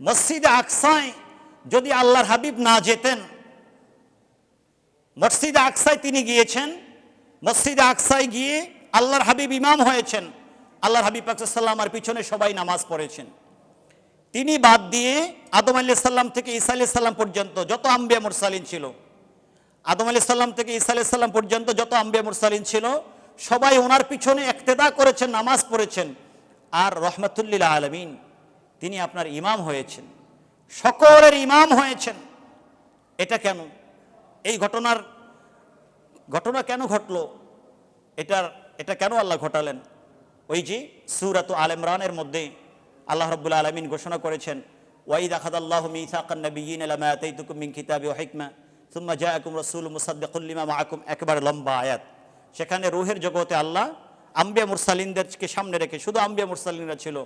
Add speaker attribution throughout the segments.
Speaker 1: মসজিদে আকসায় যদি আল্লাহর হাবিব না যেতেন, মসজিদে আকসায় তিনি গিয়েছেন, মসজিদে আকসায় গিয়ে আল্লাহর হাবিব ইমাম হয়েছেন, আল্লাহর হাবিব সাল্লামার পিছনে সবাই নামাজ পড়েছেন। তিনি বাদ দিয়ে আদম আলি সাল্লাম থেকে ঈসা আলি সাল্লাম পর্যন্ত যত আম্বিয়া মুরসালিন ছিল, আদম আলি সাল্লাম থেকে ঈসা আলি সাল্লাম পর্যন্ত যত আম্বিয়া মুরসালিন ছিল, সবাই ওনার পিছনে একতেদা করেছেন, নামাজ পড়েছেন। আর রহমতুল্লিল আলমিন তিনি আপনার ইমাম হয়েছেন। সকলের ইমাম হয়েছেন। এটা কেন? এই ঘটনার, ঘটনা কেন ঘটলো? এটার, এটা কেন আল্লাহ ঘটালেন? ওই যে সুরাত আল ইমরানের মধ্যে আল্লাহ রব্বুল আলমিন ঘোষণা করেছেন ওয়াইদ আখাদাল্লাহ মিসাকান নবিয়িন লামা আতাইতুকুম মিন কিতাবি ওয়া হিকমা, সুম্মা জাআকুম রাসূলুম মুসাদ্দিকুল লিমা মাআকুম একবার লম্বা আয়াত। সেখানে রুহের জগতে আল্লাহ আম্বিয়া মুরসালিনদেরকে সামনে রেখে, শুধু আম্বিয়া মুরসালিনরা ছিল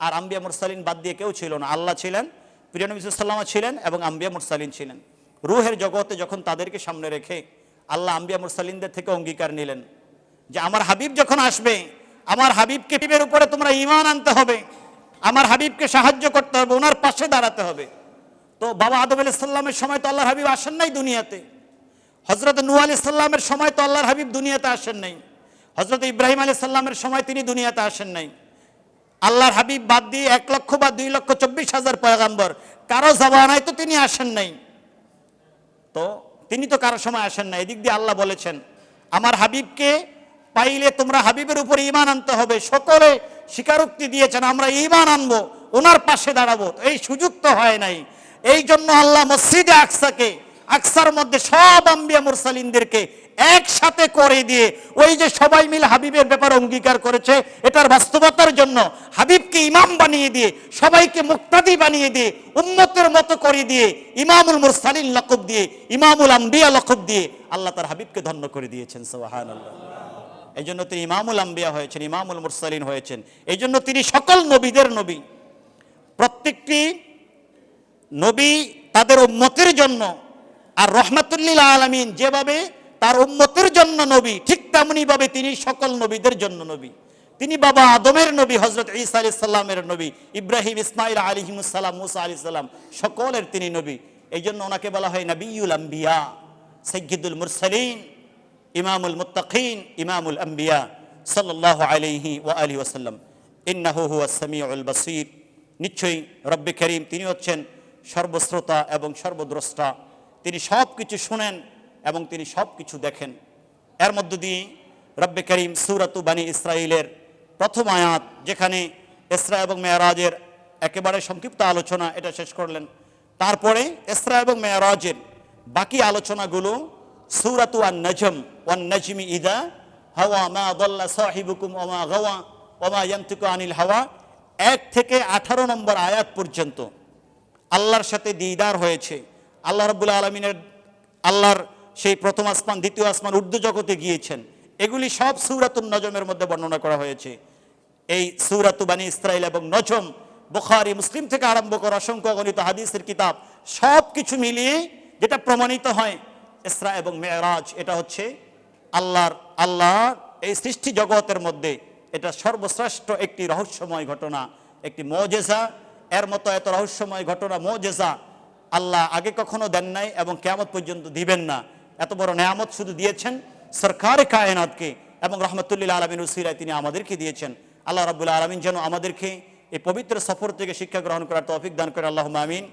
Speaker 1: আর আম্বিয়া মুরসালিন বাদ দিয়ে কেউ ছিল না। আল্লাহ ছিলেন, প্রিয় নবী সাল্লামা ছিলেন এবং আম্বিয়া মুরসালিন ছিলেন। রুহের জগতে যখন তাদেরকে সামনে রেখে আল্লাহ আম্বিয়া মুরসালিনদের থেকে অঙ্গীকার নিলেন যে, আমার হাবিব যখন আসবে, আমার হাবিবকে হাবিবের উপরে তোমরা ইমান আনতে হবে, আমার হাবিবকে সাহায্য করতে হবে, ওনার পাশে দাঁড়াতে হবে। তো বাবা আদম আলি সাল্লামের সময় তো আল্লাহর হাবিব আসেন নাই দুনিয়াতে। হজরত নূ আলি সাল্লামের সময় তো আল্লাহর হাবিব দুনিয়াতে আসেন নাই। হজরত ইব্রাহিম আলি সাল্লামের সময় তিনি দুনিয়াতে আসেন নাই। আল্লাহর হাবিব বাদ দিয়ে এক লক্ষ বা দুই লক্ষ চব্বিশ হাজার পয়গাম্বর। কারও জবানায় তো তিনি আসেন নাই। তো তিনি তো কারও সময় আসেন না এদিক দিয়ে আল্লাহ বলেছেন, আমার হাবিবকে পাইলে তোমরা হাবিবের উপরে ইমান আনতে হবে। সকলে স্বীকারোক্তি দিয়েছেন, আমরা ইমান আনব, ওনার পাশে দাঁড়াবো। এই সুযোগ তো হয় নাই। এই জন্য আল্লাহ মসজিদে আকসাকে আকসার মধ্যে সব আম্বিয়া মুরসালিনদেরকে একসাথে করে দিয়ে ওই যে সবাই মিলে হাবিবের ব্যাপারে অঙ্গীকার করেছে, এটার বাস্তবতার জন্য হাবিবকে ইমাম বানিয়ে দিয়ে, সবাইকে মুক্তাদি বানিয়ে দিয়ে, উম্মতের মতো করে দিয়ে, ইমামুল মুরসালিন লকব দিয়ে, ইমামুল আম্বিয়া লকব দিয়ে আল্লাহ তার হাবিবকে ধন্য করে দিয়েছেন সোহান এই জন্য তিনি ইমামুল আম্বিয়া হয়েছেন, ইমামুল মুরসালিন হয়েছেন। এই জন্য তিনি সকল নবীদের নবী। প্রত্যেকটি নবী তাদের উম্মতের জন্য আর রহমাতুল্লিল আলমিন যেভাবে তার উম্মতের জন্য নবী, ঠিক তেমনি ভাবে তিনি সকল নবীদের জন্য নবী। তিনি বাবা আদমের নবী হজরত ঈসা আলি সাল্লামের নবী, ইব্রাহিম ইসমাইল আলিহিমুসাল্লাম মুসা আলি সাল্লাম সকলের তিনি নবী। এই জন্য ওনাকে বলা হয় নবীউল আম্বিয়া সৈয়দুল মুরসালিন, ইমামুল মুত্তাকিন, ইমামুল আম্বিয়া সাল্লাল্লাহু আলাইহি ওয়া আলিহি ওয়াসাল্লাম। ইন্নাহু সামিউল বাসীর। নিশ্চয়ই রব্বে করিম, তিনি হচ্ছেন সর্বশ্রোতা এবং সর্বদ্রষ্টা। তিনি সব কিছু শুনেন এবং তিনি সব কিছু দেখেন। এর মধ্য দিয়ে রব্বে করিম সুরাতু বানী ইসরায়েলের প্রথম আয়াত, যেখানে ইসরা এবং মেয়ারাজের একেবারে সংক্ষিপ্ত আলোচনা এটা শেষ করলেন। তারপরে ইসরা এবং মেয়ারাজের বাকি আলোচনাগুলো সুরাতু আন নজম ওয়ান নজমি ইদা হাওয়া মা দল্লা সাহিবুকুম ওমা গাওয়া ওমা ইয়ান্তিকু আনিল হাওয়া, এক থেকে আঠারো নম্বর আয়াত পর্যন্ত আল্লাহর সাথে দিদার হয়েছে। আল্লাহ রব্বুল আলমিনের আল্লাহর সেই প্রথম আসমান, দ্বিতীয় আসমান উর্দু জগতে গিয়েছেন। এগুলি সব সুরাতুন নজমের মধ্যে বর্ণনা করা হয়েছে। এই সুরাতু বানী ইসরায়েল এবং নজম বুখারি, মুসলিম থেকে আরম্ভ করে অসংখ্য গণিত হাদিসের কিতাব, সব কিছু মিলিয়ে যেটা প্রমাণিত হয় ইসরা এবং মেয়রাজ এটা হচ্ছে আল্লাহর আল্লাহর এই সৃষ্টি জগতের মধ্যে এটা সর্বশ্রেষ্ঠ একটি রহস্যময় ঘটনা, একটি মজেজা। এর মতো এত রহস্যময় ঘটনা, মজেজা আল্লাহ আগে কখনো দেন নাই এবং কেয়ামত পর্যন্ত দিবেন না। এত বড় নেয়ামত শুধু দিয়েছেন সরকারে কায়নাতকে এবং রহমতুল্লিল আলমিন উসিরায় তিনি আমাদেরকে দিয়েছেন। আল্লাহ রবুল্লা আলমিন যেন আমাদেরকে এই পবিত্র সফর থেকে শিক্ষা গ্রহণ করার তৌফিক দান করে। আল্লাহ আমিন।